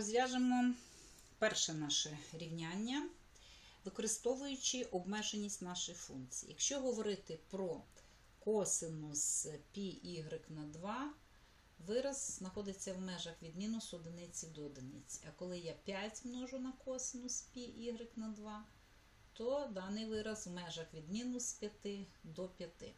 розв'яжемо перше наше рівняння, використовуючи обмеженість нашої функції. Якщо говорити про косинус πy на 2, вираз знаходиться в межах від мінус одиниці до одиниці. А коли я 5 множу на косинус πy на 2, то даний вираз в межах від мінус 5 до 5.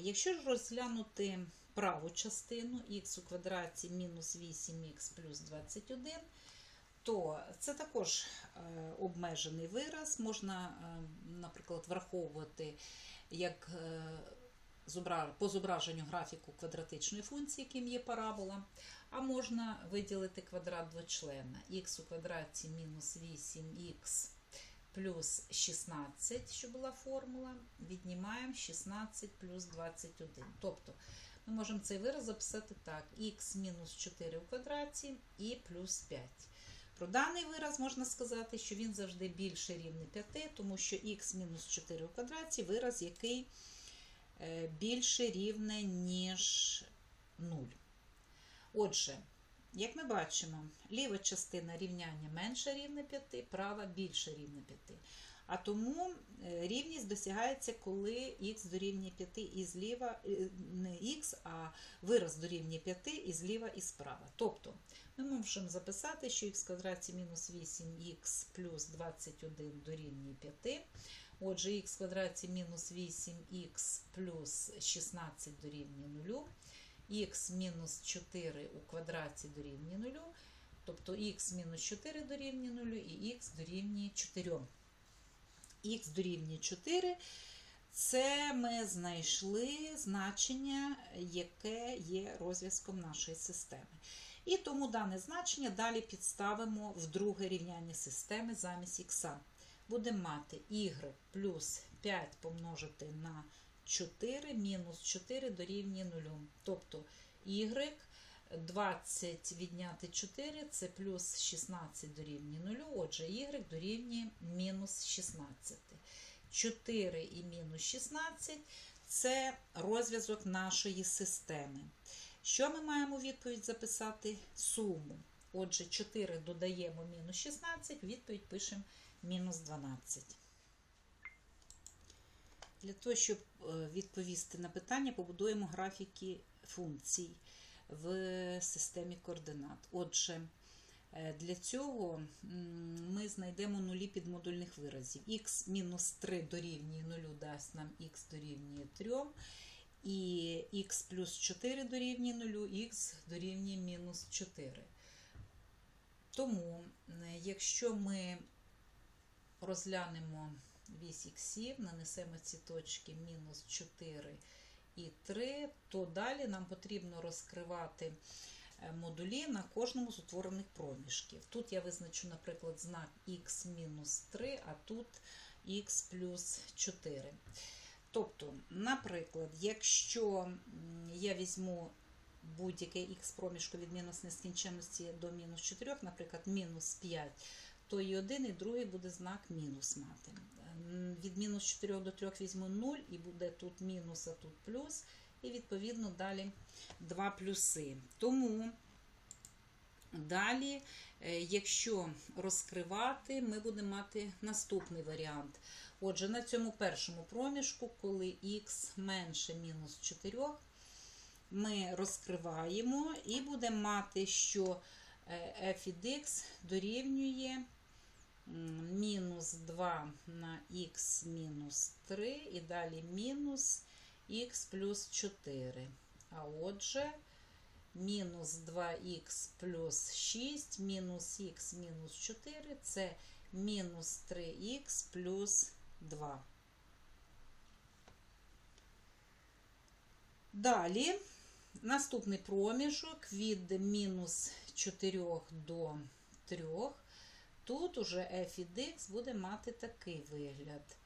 Якщо ж розглянути праву частину х у квадраті мінус 8х плюс 21, то це також е, обмежений вираз. Можна, е, наприклад, враховувати як е, по зображенню графіку квадратичної функції, яким є парабола, а можна виділити квадрат двочлена х у квадраті мінус 8х плюс 16, що була формула, віднімаємо 16 плюс 21. Тобто ми можемо цей вираз записати так: х мінус 4 у квадраті і плюс 5. Про даний вираз можна сказати, що він завжди більше рівний 5, тому що х мінус 4 у квадраті вираз, який е, більше рівне, ніж 0. Отже, як ми бачимо, ліва частина рівняння менше рівне 5, права більше рівне 5. А тому е, рівність досягається, коли х дорівнює 5 і зліва, е, не х, а вираз дорівнює 5 і зліва і справа. Тобто ми можемо записати, що х квадраті мінус 8х плюс 21 дорівнює 5. Отже, х квадраті мінус 8х плюс 16 дорівнює 0 х мінус 4 у квадраті дорівнює 0, тобто х мінус 4 дорівнює 0 і х дорівнює 4. х дорівнює 4 це ми знайшли значення, яке є розв'язком нашої системи. І тому дане значення далі підставимо в друге рівняння системи замість х. Будемо мати y плюс 5 помножити на 4 мінус 4 дорівнює 0. Тобто y 20 відняти 4 це плюс 16 дорівнює 0. Отже, y дорівнює мінус 16. 4 і мінус 16 це розв'язок нашої системи. Що ми маємо відповідь записати? Суму. Отже, 4 додаємо мінус 16, відповідь пишемо мінус 12. Для того, щоб е, відповісти на питання, побудуємо графіки функцій в системі координат. Отже, е, для цього ми знайдемо нулі підмодульних виразів. х мінус 3 дорівнює 0 дасть нам х дорівнює 3, і х плюс 4 дорівнює 0, х дорівнює мінус 4. Тому, е, якщо ми розглянемо вісь іксів, нанесемо ці точки мінус 4 і 3, то далі нам потрібно розкривати е, модулі на кожному з утворених проміжків. Тут я визначу, наприклад, знак х мінус 3, а тут х плюс 4. Тобто, наприклад, якщо я візьму будь-яке х проміжку від мінус нескінченності до мінус 4, наприклад, мінус 5, то і один, і другий буде знак мінус мати. Від мінус 4 до 3 візьму 0, і буде тут мінус, а тут плюс, і відповідно далі два плюси. Тому далі, е, якщо розкривати, ми будемо мати наступний варіант. Отже, на цьому першому проміжку, коли х менше мінус 4, ми розкриваємо і будемо мати, що е, f від x дорівнює мінус 2 на х мінус 3 і далі мінус х плюс 4. А отже, мінус 2х плюс 6, мінус х мінус 4 це мінус 3х плюс 2. Далі наступний проміжок від мінус 4 до 3. Тут уже f від x буде мати такий вигляд.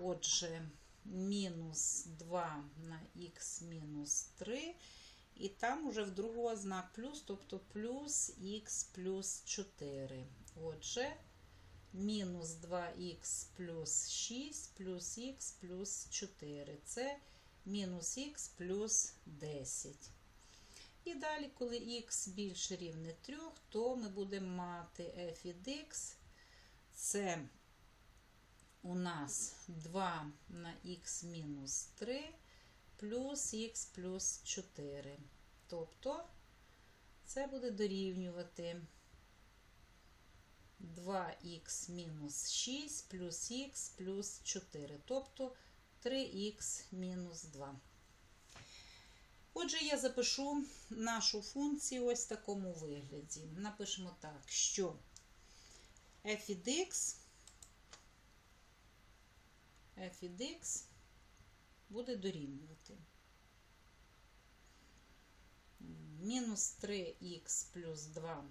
Отже, мінус 2 на х мінус 3. І там уже в другого знак плюс, тобто плюс х плюс 4. Отже, мінус 2х плюс 6 плюс х плюс 4. Це мінус х плюс 10. І далі, коли х більше рівне 3, то ми будемо мати f від x. Це у нас 2 на х мінус 3 плюс х плюс 4. Тобто це буде дорівнювати 2х мінус 6 плюс х плюс 4, тобто 3х мінус 2. Отже, я запишу нашу функцію ось в такому вигляді. Напишемо так, що f від x, f від x буде дорівнювати мінус 3х плюс 2,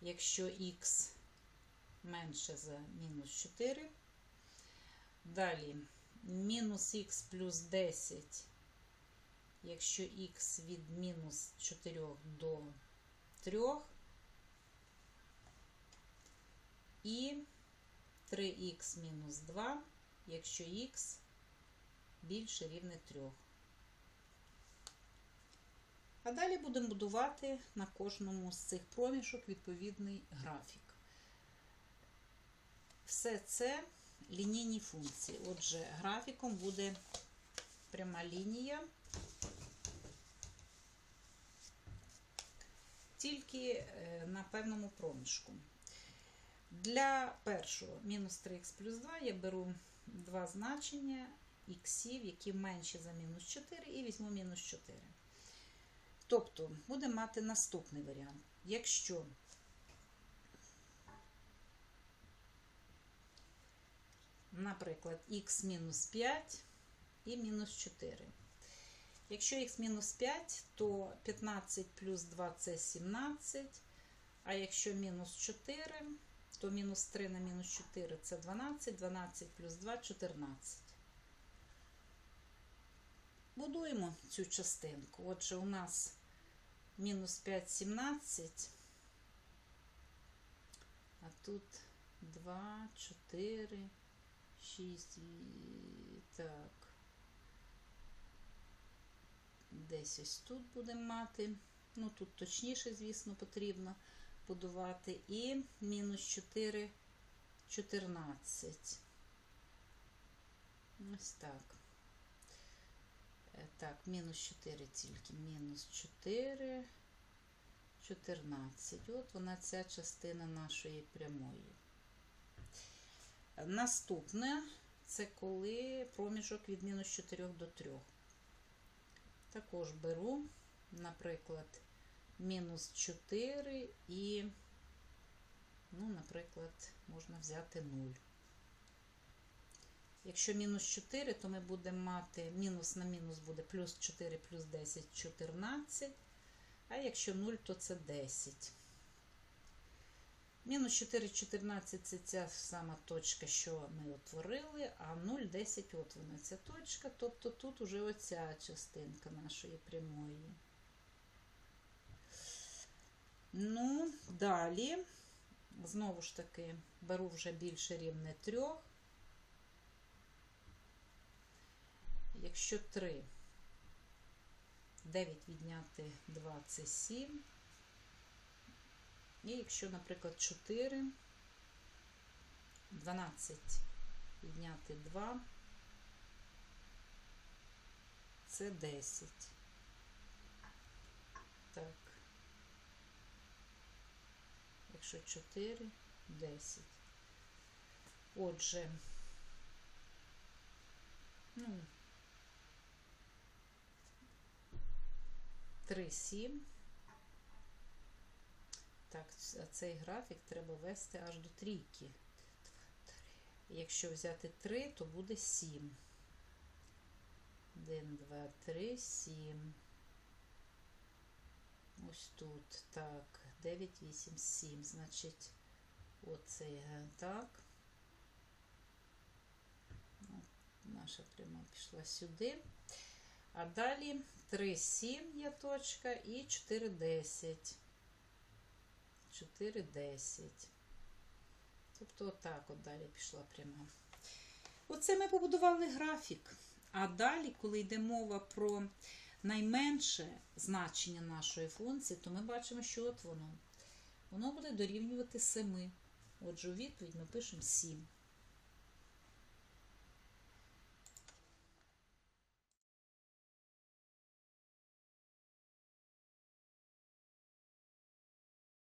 якщо х менше за мінус 4. Далі мінус х плюс 10, якщо х від мінус 4 до 3. І 3х мінус 2, якщо х більше рівне 3. А далі будемо будувати на кожному з цих проміжок відповідний графік. Все це лінійні функції. Отже, графіком буде пряма лінія, тільки е, на певному проміжку. Для першого мінус 3х плюс 2 я беру два значення іксів, які менші за мінус 4, і візьму мінус 4. Тобто, будемо мати наступний варіант. Якщо наприклад, х мінус 5 і мінус 4. Якщо х мінус 5, то 15 плюс 2 це 17. А якщо мінус 4, то мінус 3 на мінус 4 це 12, 12 плюс 2 14. Будуємо цю частинку. Отже, у нас мінус 5 17, а тут 2, 4. 6, так, десь ось тут будемо мати. Ну, тут точніше, звісно, потрібно будувати. І мінус 4, 14. Ось так. Так, мінус 4 тільки, мінус 4, 14. От вона ця частина нашої прямої. Наступне це коли проміжок від мінус 4 до 3. Також беру, наприклад, мінус 4 і, ну, наприклад, можна взяти 0. Якщо мінус 4, то ми будемо мати мінус на мінус буде плюс 4 плюс 10 14. А якщо 0, то це 10. Мінус 4, 14 це ця сама точка, що ми утворили, а 0, 10 от вона ця точка, тобто тут уже оця частинка нашої прямої. Ну, далі, знову ж таки, беру вже більше рівне 3. Якщо 3, 9 відняти 2 це 7. І якщо, наприклад, 4, 12 відняти 2, це 10. Так. Якщо 4, 10. Отже, ну, 3, 7. Так, цей графік треба вести аж до трійки. Якщо взяти 3, то буде 7. 1, 2, 3, 7. Ось тут. Так, 9, 8, 7. Значить, оцей так. Наша пряма пішла сюди. А далі 3, 7 є точка і 4, 10. 4, 10. Тобто, отак от далі пішла пряма. Оце ми побудували графік. А далі, коли йде мова про найменше значення нашої функції, то ми бачимо, що от воно. Воно буде дорівнювати 7. Отже, у відповідь ми пишемо 7.